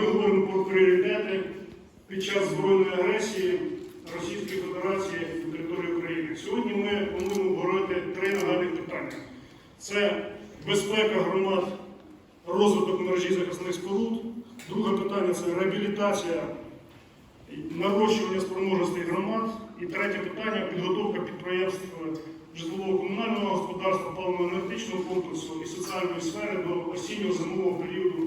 про пріоритети під час збройної агресії Російської Федерації на території України. Сьогодні ми плануємо обговорити три нагальних питання: це безпека громад, розвиток мережі захисних споруд. Друге питання це реабілітація нарощування спроможностей громад. І третє питання підготовка підприємств житлового комунального господарства, паливно-енергетичного комплексу і соціальної сфери до осінньо-зимового періоду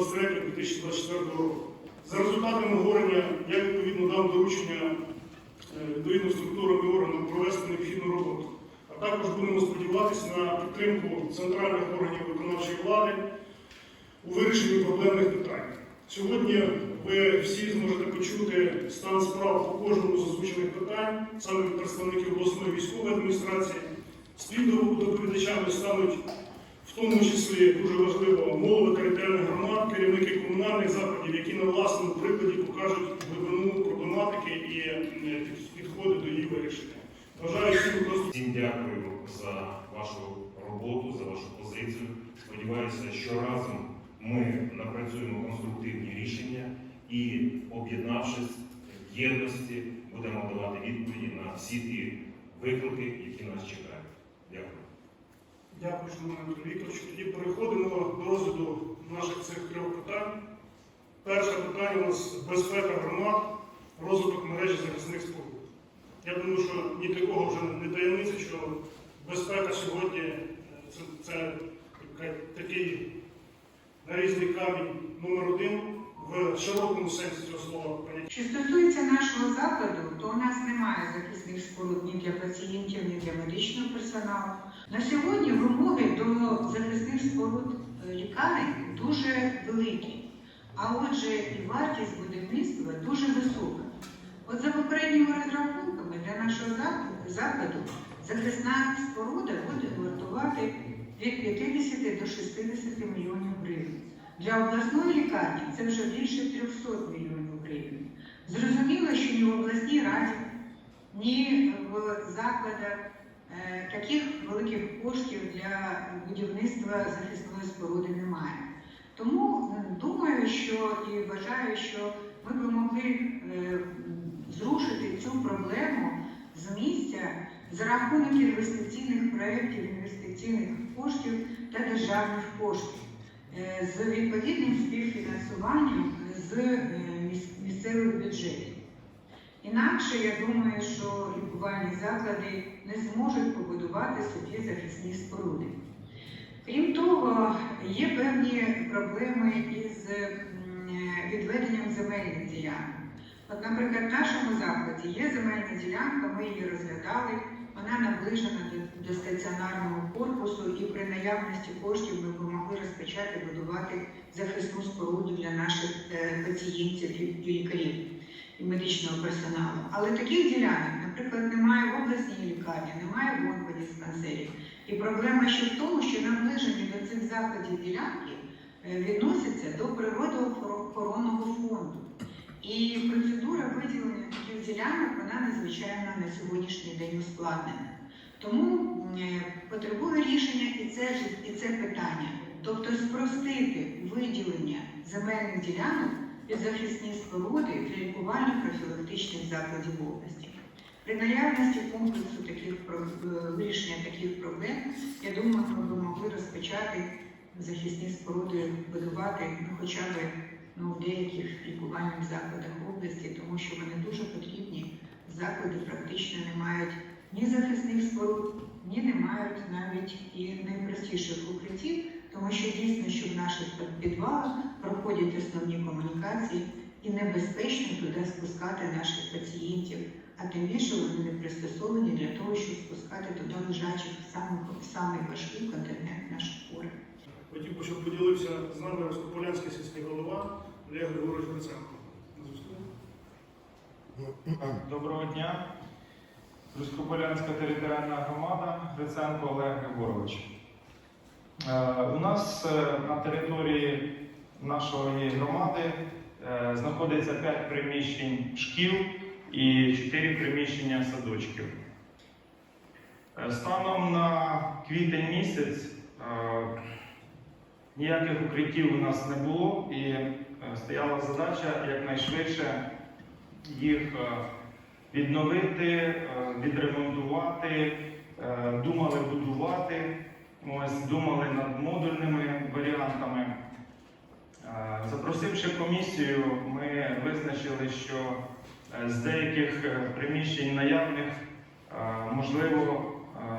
2023-2024 року. За результатами обговорення я відповідно дав доручення е, відповідним структурам і органам провести необхідну роботу. А також будемо сподіватися на підтримку центральних органів виконавчої влади у вирішенні проблемних питань. Сьогодні ви всі зможете почути стан справ по кожному з озвучених питань, саме від представників обласної військової адміністрації. Співдоповідачами стануть в тому числі дуже важливо голови територіальних громад, керівники комунальних закладів, які на власному прикладі покажуть глибину проблематики і е, підходи до її вирішення. Бажаю всім просто. Всім дякую за вашу роботу, за вашу позицію. Сподіваюся, що разом ми напрацюємо конструктивні рішення і, об'єднавшись в єдності, будемо давати відповіді на всі ті виклики, які нас чекають. Дякую. Дякую, шановний Вікторович. Тоді переходимо до розгляду наших цих трьох питань. Перше питання у нас безпека громад, розвиток мережі захисних споруд. Я думаю, що ні для кого вже не таємниця, що безпека сьогодні е, це, це такий нарізний камінь номер один широкому сенсі цього слова поняття. Що стосується нашого закладу, то у нас немає захисних споруд ні для пацієнтів, ні для медичного персоналу. На сьогодні вимоги до захисних споруд е, лікарень дуже великі, а отже, і вартість будівництва дуже висока. От за попередніми розрахунками для нашого закладу захисна споруда буде вартувати від 50 до 60 мільйонів гривень. Для обласної лікарні це вже більше 300 мільйонів гривень. Зрозуміло, що ні в обласній раді, ні в закладах е, таких великих коштів для будівництва захисної споруди немає. Тому думаю, що і вважаю, що ми би могли е, зрушити цю проблему з місця за рахунок інвестиційних проєктів, інвестиційних коштів та державних коштів з відповідним співфінансуванням з е, місцевих бюджетів. Інакше я думаю, що лікувальні заклади не зможуть побудувати собі захисні споруди. Крім того, є певні проблеми із відведенням земельних ділянок. От, наприклад, в нашому закладі є земельна ділянка, ми її розглядали, вона наближена до, до стаціонарного корпусу, і при наявності коштів ми б могли розпочати будувати захисну споруду для наших е, пацієнтів і, лікарів і медичного персоналу. Але таких ділянок, наприклад, немає в обласній лікарні, немає в онкодиспансері. І проблема ще в тому, що наближені до цих закладів ділянки е, відносяться до природоохоронного фонду. І процедура виділення таких ділянок вона надзвичайно на сьогоднішній день ускладнена. Тому е, потребує рішення і це, і це питання, тобто спростити виділення земельних ділянок під захисні споруди для лікувально-профілактичних закладів області. При наявності комплексу таких е, вирішення таких проблем, я думаю, ми б могли розпочати захисні споруди будувати ну, хоча б ну, в деяких лікувальних закладах області, тому що вони дуже потрібні. Заклади практично не мають ні захисних споруд, ні не мають навіть і найпростіших укриттів, тому що дійсно, що в наших підвалах проходять основні комунікації і небезпечно туди спускати наших пацієнтів, а тим більше вони не пристосовані для того, щоб спускати туди лежачих самий важкий континент наших хворих. Хотів би, щоб поділився з нами Розкополянський сільський голова Олег Григорович Гриценко. На зв'язку. Доброго дня. Руськополянська територіальна громада, Гриценко Олег Григорович. Е, У нас е, на території нашої громади е, знаходиться 5 приміщень шкіл і 4 приміщення садочків. Станом на квітень місяць ніяких укриттів у нас не було, і стояла задача якнайшвидше їх відновити, е, відремонтувати, е, думали будувати, ось, думали над модульними варіантами. Е, Запросивши комісію, ми визначили, що з деяких приміщень наявних можливо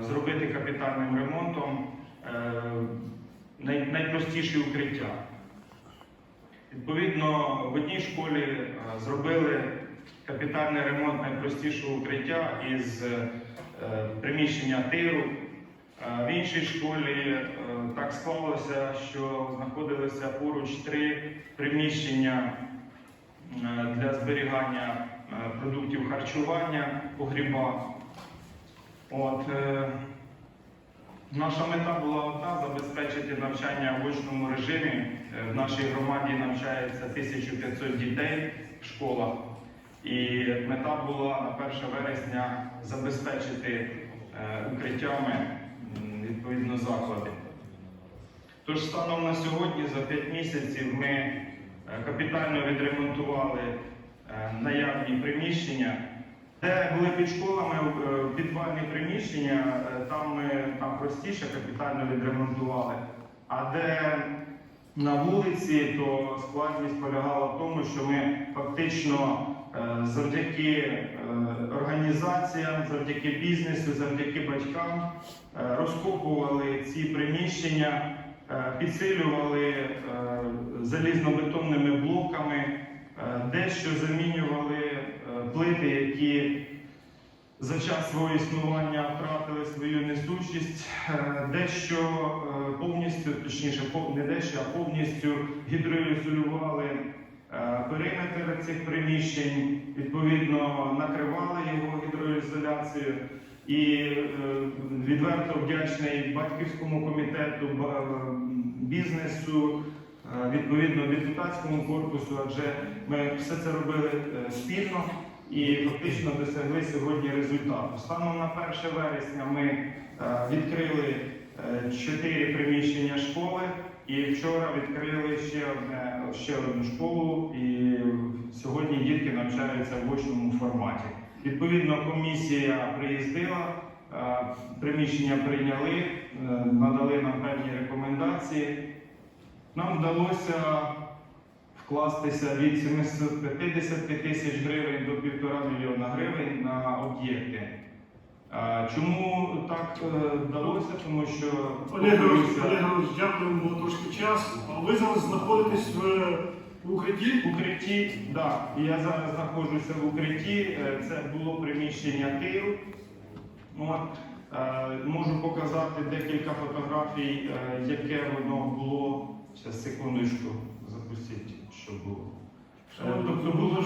зробити капітальним ремонтом найпростіші укриття. Відповідно, в одній школі зробили капітальний ремонт найпростішого укриття із е, приміщення тиру. Е, В іншій школі е, так склалося, що знаходилися поруч три приміщення для зберігання продуктів харчування, погріба. От, наша мета була одна забезпечити навчання в очному режимі. В нашій громаді навчається 1500 дітей в школах. І мета була на 1 вересня забезпечити е, укриттями відповідно заклади. Тож станом на сьогодні, за 5 місяців, ми е, капітально відремонтували е, наявні приміщення. Де були під школами підвальні приміщення, там ми там простіше капітально відремонтували. А де на вулиці, то складність полягала в тому, що ми фактично завдяки е, організаціям, завдяки бізнесу, завдяки батькам е, розкопували ці приміщення, е, підсилювали е, залізнобетонними блоками, е, дещо замінювали е, плити, які за час свого існування втратили свою несучість, Е, дещо е, повністю, точніше, не дещо, а повністю гідроізолювали е, периметр цих приміщень, відповідно накривали його гідроізоляцією. І е, відверто вдячний батьківському комітету, бізнесу, е, відповідно депутатському корпусу, адже ми все це робили е, спільно і фактично досягли сьогодні результату. Станом на 1 вересня ми е, відкрили е, чотири приміщення школи, і вчора відкрили ще, одне, ще одну школу, і сьогодні дітки навчаються в очному форматі. Відповідно, комісія приїздила, е, приміщення прийняли, е, надали нам певні рекомендації. Нам вдалося вкластися від 750 тисяч гривень до 1,5 мільйона гривень на об'єкти. Чому так е, вдалося? Тому що Олег Григорович, повторюся, Олег Григорович, дякуємо, було трошки час. А ви зараз знаходитесь в укритті? в укритті, да, я зараз знаходжуся в укритті. Е, Це було приміщення тиру. От, е, можу показати декілька фотографій, яке воно було. Зараз секундочку, запустіть, що було. Тобто було.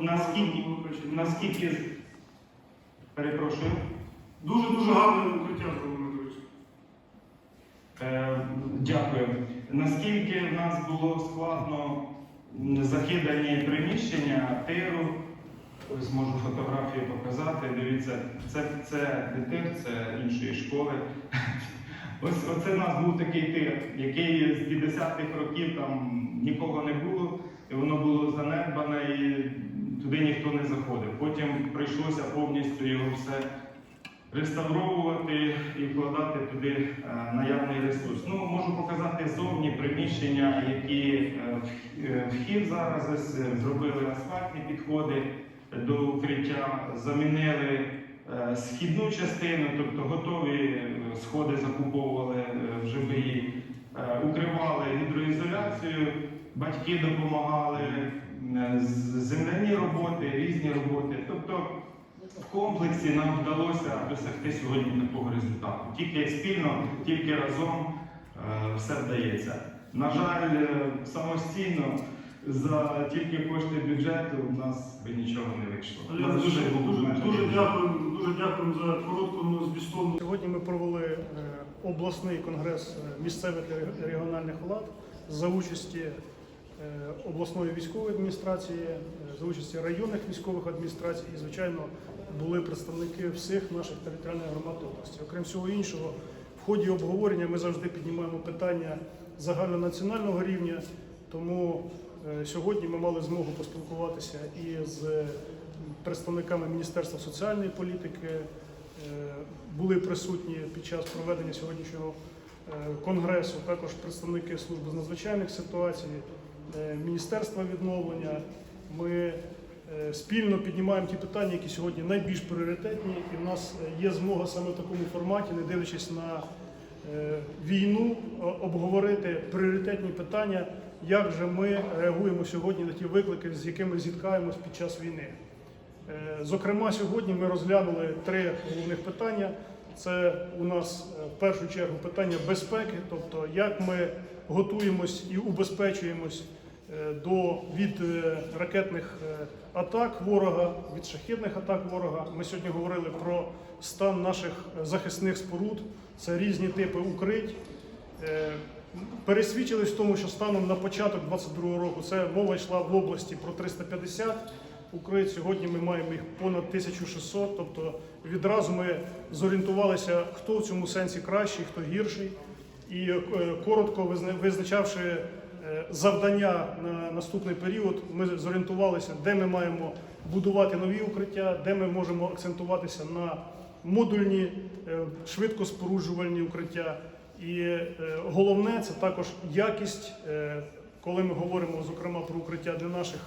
Наскільки- Наскільки перепрошую, дуже дуже гарне укриття друзі. Е, дякую. Наскільки в нас було складно закидані приміщення тиру, ось можу фотографії показати. Дивіться, це, це тир, це іншої школи. Ось оце в нас був такий тир, який з 50-х років там нікого не було, і воно було занедбане, і туди ніхто не заходив. Потім прийшлося повністю його все реставровувати і вкладати туди е, наявний ресурс. Ну, можу показати зовні приміщення, які е, в- е, вхід зараз зробили асфальтні підходи до укриття, замінили східну частину, тобто готові сходи закуповували бої, е, укривали гідроізоляцію, батьки допомагали, земляні роботи, різні роботи. Тобто в комплексі нам вдалося досягти сьогодні такого результату. Тільки спільно, тільки разом е, все вдається. На жаль, е, самостійно за тільки кошти бюджету у нас би нічого не вийшло. У Олег нас Григорович, дуже дуже, дуже бюджет. дякуємо, дуже дякуємо за коротку ну. Сьогодні ми провели е, обласний конгрес е, місцевих і регіональних влад за участі е, обласної військової адміністрації, е, за участі районних військових адміністрацій і, звичайно, були представники всіх наших територіальних громад області. Окрім всього іншого, в ході обговорення ми завжди піднімаємо питання загальнонаціонального рівня. Тому е, сьогодні ми мали змогу поспілкуватися і з представниками Міністерства соціальної політики, е, були присутні під час проведення сьогоднішнього е, конгресу, також представники служби з надзвичайних ситуацій, е, Міністерства відновлення. Ми е, спільно піднімаємо ті питання, які сьогодні найбільш пріоритетні, і в нас е, є змога саме в такому форматі, не дивлячись на е, війну, обговорити пріоритетні питання, як же ми реагуємо сьогодні на ті виклики, з якими зіткаємось під час війни. Е, Зокрема, сьогодні ми розглянули три головних питання. Це у нас е, в першу чергу питання безпеки, тобто як ми готуємось і убезпечуємось е, до від е, ракетних атак ворога, від шахідних атак ворога. Ми сьогодні говорили про стан наших захисних споруд, це різні типи укрить. Пересвідчились в тому, що станом на початок 2022 року це мова йшла в області про 350 укрит. Сьогодні ми маємо їх понад 1600. Тобто відразу ми зорієнтувалися, хто в цьому сенсі кращий, хто гірший. І е, коротко визначавши е, завдання на наступний період, ми зорієнтувалися, де ми маємо будувати нові укриття, де ми можемо акцентуватися на модульні е, швидкоспоруджувальні укриття. І головне це також якість, коли ми говоримо зокрема про укриття для наших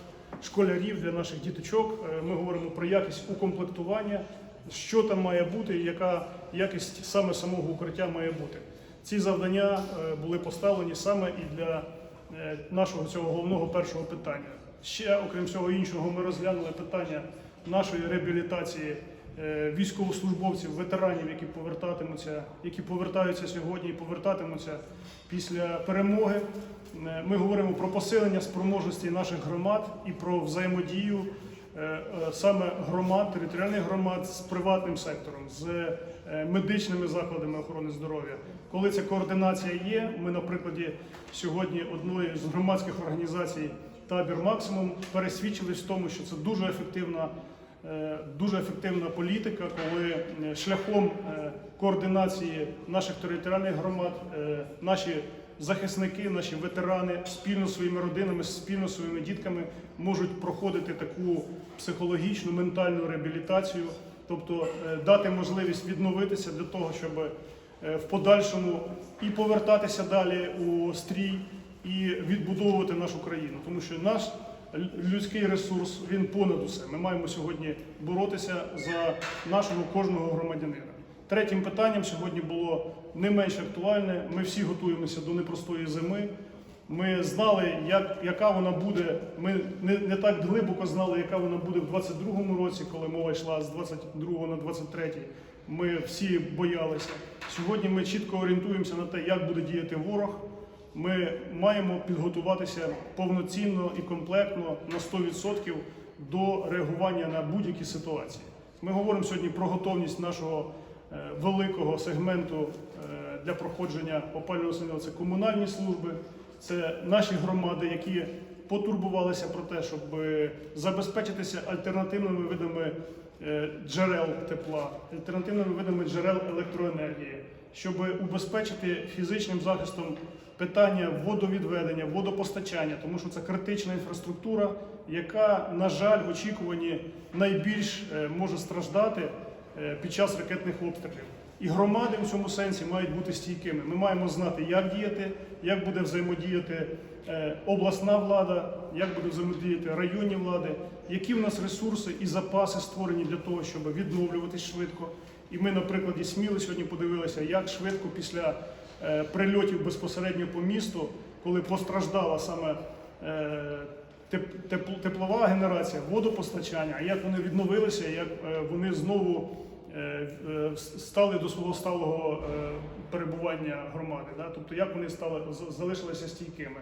школярів, для наших діточок. е, Ми говоримо про якість укомплектування, що там має бути, яка якість саме самого укриття має бути. Ці завдання е, були поставлені саме і для е, нашого цього головного першого питання. Ще, окрім всього іншого, ми розглянули питання нашої реабілітації військовослужбовців, ветеранів, які повертатимуться, які повертаються сьогодні і повертатимуться після перемоги. Е, Ми говоримо про посилення спроможності наших громад і про взаємодію е, е, саме громад, територіальних громад з приватним сектором, з е, медичними закладами охорони здоров'я. Коли ця координація є, ми на прикладі сьогодні одної з громадських організацій Табір Максимум пересвідчились в тому, що це дуже ефективна, е, дуже ефективна політика, коли е, шляхом е, координації наших територіальних громад е, наші захисники, наші ветерани спільно зі своїми родинами, спільно зі своїми дітками можуть проходити таку психологічну, ментальну реабілітацію, тобто е, дати можливість відновитися для того, щоб е, в подальшому і повертатися далі у стрій, і відбудовувати нашу країну, тому що наш людський ресурс він понад усе. Ми маємо сьогодні боротися за нашого кожного громадянина. Третім питанням сьогодні було не менш актуальне. Ми всі готуємося до непростої зими. Ми знали, як, яка вона буде. Ми не, не так глибоко знали, яка вона буде в 22-му році, коли мова йшла з 22 на 23. Ми всі боялися. Сьогодні ми чітко орієнтуємося на те, як буде діяти ворог. Ми маємо підготуватися повноцінно і комплектно на 100% до реагування на будь-які ситуації. Ми говоримо сьогодні про готовність нашого е, великого сегменту е, для проходження опалювального сезону. Це комунальні служби, це наші громади, які потурбувалися про те, щоб е, забезпечитися альтернативними видами джерел тепла, альтернативними видами джерел електроенергії, щоб убезпечити фізичним захистом питання водовідведення, водопостачання, тому що це критична інфраструктура, яка, на жаль, в очікуванні найбільш е, може страждати е, під час ракетних обстрілів. І громади в цьому сенсі мають бути стійкими. Ми маємо знати, як діяти, як буде взаємодіяти е, обласна влада, як буде взаємодіяти районні влади, які в нас ресурси і запаси створені для того, щоб відновлюватись швидко. І ми, на прикладі Сміли сьогодні подивилися, як швидко після е, прильотів безпосередньо по місту, коли постраждала саме е, теп- тепл- теплова генерація, водопостачання, як вони відновилися, як е, вони знову стали до свого сталого перебування громади. Тобто як вони стали, залишилися стійкими.